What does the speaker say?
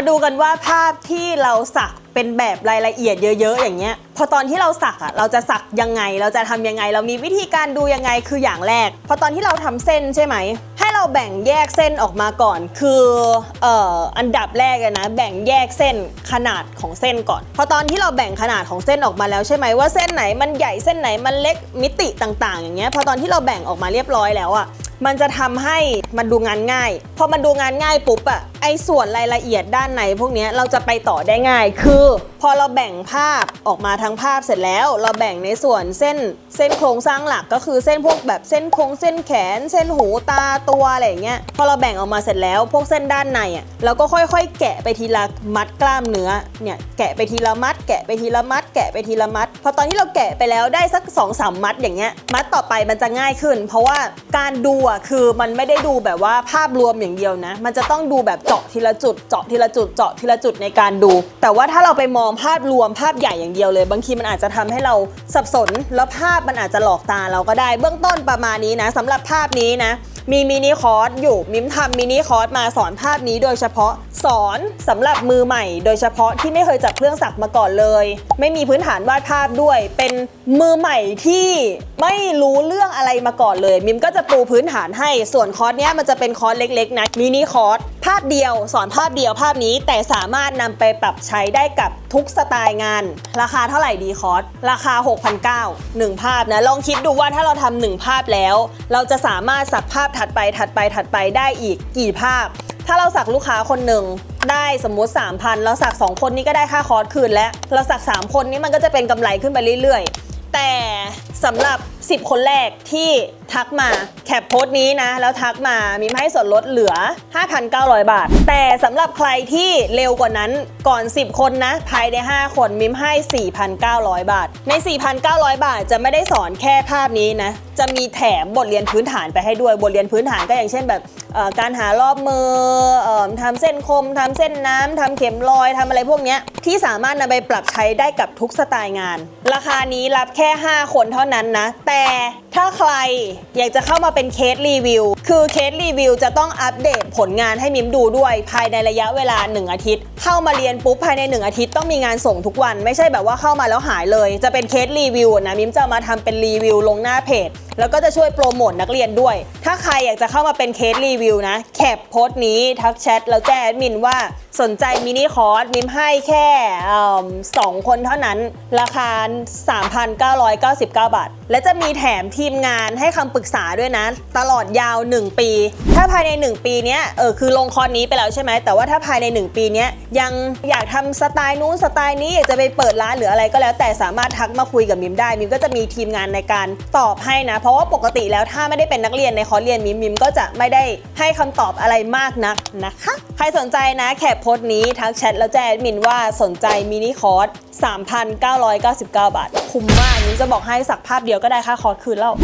มาดูกันว่าภาพที่เราสักเป็นแบบรายละเอียดเยอะ ๆ อย่างเงี้ย พอตอนที่เราสักอะเราจะสักยังไง เราจะทำยังไง เรามีวิธีการดูยังไงคืออย่างแรก พอตอนที่เราทำเส้นใช่ไหม ให้เราแบ่งแยกเส้นออกมาก่อน คือเอ่ออันดับแรกเลยนะ แบ่งแยกเส้นขนาดของเส้นก่อน พอตอนที่เราแบ่งขนาดของเส้นออกมาแล้วใช่ไหมว่าเส้นไหนมันใหญ่เส้นไหนมันเล็กมิติต่างๆ อย่างเงี้ย พอตอนที่เราแบ่งออกมาเรียบร้อยแล้วอะมันจะทำให้มันดูงานง่าย พอมันดูงานง่ายปุ๊บอะไอ้ส่วนรายละเอียดด้านในพวกเนี้ยเราจะไปต่อได้ง่าย คือพอเราแบ่งภาพออกมาทั้งภาพเสร็จแล้ว เราแบ่งในส่วนเส้นเส้นโครงสร้างหลักก็คือเส้นพวกแบบเส้นโครงเส้นแขน เส้นหูตาตัวอะไรเงี้ยพอเราแบ่งออกมาเสร็จแล้ว พวกเส้นด้านในอะเราก็ค่อยๆ แกะไปทีละมัดกล้ามเนื้อเนี่ยแกะไปทีละมัด แกะไปทีละมัด แกะไปทีละมัดพอตอนที่เราแกะไปแล้วได้สัก2อสามมัดอย่างเงี้ยมัดต่อไปมันจะง่ายขึ้น เพราะว่าการดูอะคือมันไม่ได้ดูแบบว่าภาพรวมอย่างเดียวนะ มันจะต้องดูแบบเจาะทีละจุด เจาะทีละจุด เจาะทีละจุดในการดู แต่ว่าถ้าเราไปมองภาพรวมภาพใหญ่อย่างเดียวเลย บางทีมันอาจจะทำให้เราสับสน แล้วภาพมันอาจจะหลอกตาเราก็ได้ เบื้องต้นประมาณนี้นะสำหรับภาพนี้นะ มีมินิคอร์สอยู่มิมทำมินิคอร์สมาสอนภาพนี้โดยเฉพาะสอนสำหรับมือใหม่ โดยเฉพาะที่ไม่เคยจับเครื่องสักมาก่อนเลย ไม่มีพื้นฐานวาดภาพด้วย เป็นมือใหม่ที่ไม่รู้เรื่องอะไรมาก่อนเลย มิมก็จะปูพื้นฐานให้ส่วนคอร์สเนี้ยมันจะเป็นคอร์สเล็ก ๆนะมินิคอร์สภาพเดียว สอนภาพเดียวภาพนี้แต่สามารถนำไปปรับใช้ได้กับทุกสไตล์งาน ราคาเท่าไหร่ดีคอร์สราคา 6,900หนึ่งภาพนะลองคิดดูว่าถ้าเราทำหนึ่งภาพแล้ว เราจะสามารถสักภาพถัดไปถัดไปถัดไปได้อีกกี่ภาพ ถ้าเราสักลูกค้าคนหนึ่งได้สมมุติ 3,000 เราสัก 2 คนนี้ก็ได้ค่าคอร์สคืนแล้วเราสัก 3 คนนี้มันก็จะเป็นกำไรขึ้นไปเรื่อย ๆ แต่สำหรับ 10 คนแรกที่ ทักมาแคปโพสต์นี้นะ แล้วทักมามีให้ส่วนลดเหลือ 5,900 บาท แต่สำหรับใครที่เร็วกว่านั้นก่อน 10 คนนะ ภายใน 5 คนมิมให้ 4,900 บาท ใน 4,900 บาทจะไม่ได้สอนแค่ภาพนี้นะ จะมีแถมบทเรียนพื้นฐานไปให้ด้วยบทเรียนพื้นฐานก็อย่างเช่นแบบการหารอบมืออทำเส้นคมทำเส้นน้ำทำเข็มรอยทำอะไรพวกนี้ที่สามารถนำไปปรับใช้ได้กับทุกสไตล์งาน ราคานี้รับแค่ 5 คนเท่านั้นนะ แต่ ถ้าใครอยากจะเข้ามาเป็นเคสรีวิว คือเคสรีวิวจะต้องอัปเดตผลงานให้มิมดูด้วย ภายในระยะเวลา 1 อาทิตย์ เข้ามาเรียนปุ๊บภายใน 1 อาทิตย์ต้องมีงานส่งทุกวัน ไม่ใช่แบบว่าเข้ามาแล้วหายเลย จะเป็นเคสรีวิวนะมิมจะมาทำเป็นรีวิวลงหน้าเพจ แล้วก็จะช่วยโปรโมทนักเรียนด้วย ถ้าใครอยากจะเข้ามาเป็นเคสรีวิวนะ แคปโพสต์นี้ทักแชทแล้วแจ้งแอดมินว่าสนใจมินิคอร์สมิมให้แค่สองคนเท่านั้น ราคา 3,999 บาท และจะมีแถมทีมงานให้คำปรึกษาด้วยนะ ตลอดยาว 1 ปี ถ้าภายใน 1 ปีเนี้ยเออคือลงคอร์สนี้ไปแล้วใช่ไหม แต่ว่าถ้าภายใน 1 ปีเนี้ยยังอยากทำสไตล์นู้นสไตล์นี้อยากจะไปเปิดร้านหรืออะไรก็แล้ว แต่สามารถทักมาคุยกับมิมได้มิมก็จะมีทีมงานในการตอบให้นะเราะว่าปกติแล้วถ้าไม่ได้เป็นนักเรียนในคอร์สเรียนมิมมิมก็จะไม่ได้ให้คำตอบอะไรมากนักนะคะ ใครสนใจนะแคปโพสต์นี้ทักแชทแล้วแจ้งแอดมินว่าสนใจมินิคอร์ส3,999 บาท คุ้มมากมิมจะบอกให้สักภาพเดียวก็ได้ค่าคอร์สคืนแล้ว